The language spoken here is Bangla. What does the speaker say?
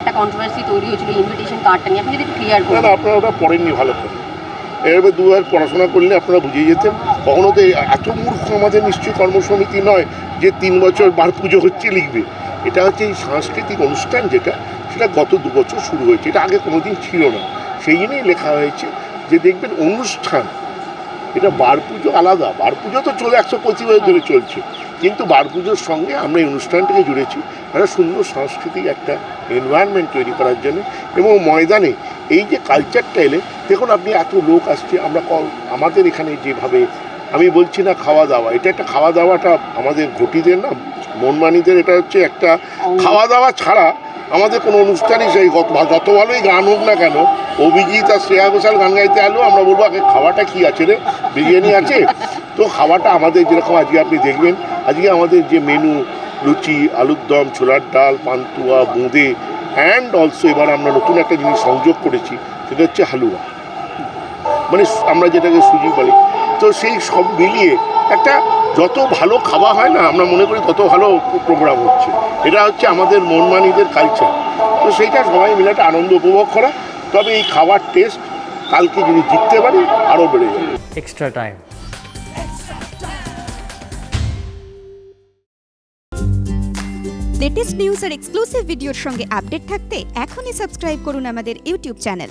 একটা কন্ট্রোভার্সি তৈরি হয়েছিল ইনভিটেশন কার্ডটা নিয়ে। আপনি যদি ক্লিয়ার না না আপনারা ওটা পড়েননি ভালো করে। এভাবে দুবার পড়াশোনা করলে আপনারা বুঝিয়ে যেতেন কখনো তো এত মূর্খ আমাদের নিশ্চয়ই কর্মসমিতি নয় যে তিন বছর বার পুজো হচ্ছে লিখবে। এটা হচ্ছে এই সাংস্কৃতিক অনুষ্ঠান যেটা সেটা গত দু বছর শুরু হয়েছে। এটা আগে কোনোদিন ছিল না। সেই জন্যই লেখা হয়েছে যে দেখবেন অনুষ্ঠান এটা বার পুজো আলাদা। বার পুজো তো চলে একশো পঁচিশ বছর ধরে চলছে। কিন্তু বার পুজোর সঙ্গে আমরা এই অনুষ্ঠানটিকে জুড়েছি। একটা সুন্দর সাংস্কৃতিক একটা এনভায়রনমেন্ট তৈরি করার জন্য এবং ময়দানে এই যে কালচারটা এলে দেখুন আপনি এত লোক আসছে আমরা কল- আমাদের এখানে যেভাবে আমি বলছি না খাওয়া দাওয়া এটা একটা খাওয়া দাওয়াটা আমাদের ঘটিদের না মনমানিদের এটা হচ্ছে একটা খাওয়া দাওয়া ছাড়া আমাদের কোনো অনুষ্ঠানই সেই যত ভালোই গান হোক না কেন, অভিজিৎ আর শ্রেয়া ঘোষাল গান গাইতে আলো আমরা বলব, আগে খাওয়াটা কি আছে রে? বিরিয়ানি আছে? তো খাওয়াটা আমাদের যেরকম আজকে আপনি দেখবেন, আজকে আমাদের যে মেনু লুচি, আলুর দম, ছোলার ডাল, পান্তুয়া, বোঁদে অ্যান্ড অলসো এবার আমরা নতুন একটা জিনিস সংযোগ করেছি, সেটা হচ্ছে হালুয়া। মানে আমরা যেটাকে সুজি বলি। তো সেই সব মিলিয়ে একটা যত ভালো খাওয়া হয় না আমরা মনে করি তত ভালো প্রোগ্রাম হচ্ছে। এটা হচ্ছে আমাদের মনমানিদের কালচার তো সেইটা সবাই মিলে একটা আনন্দ উপভোগ করা। তবে এই খাবার টেস্ট কালকে যদি জিততে পারি আরও বেড়ে যাবে। এক্সট্রা টাইম লেটেস্ট নিউজ আর এক্সক্লুসিভ ভিডিওর সঙ্গে আপডেট থাকতে এখনই সাবস্ক্রাইব করুন আমাদের ইউটিউব চ্যানেল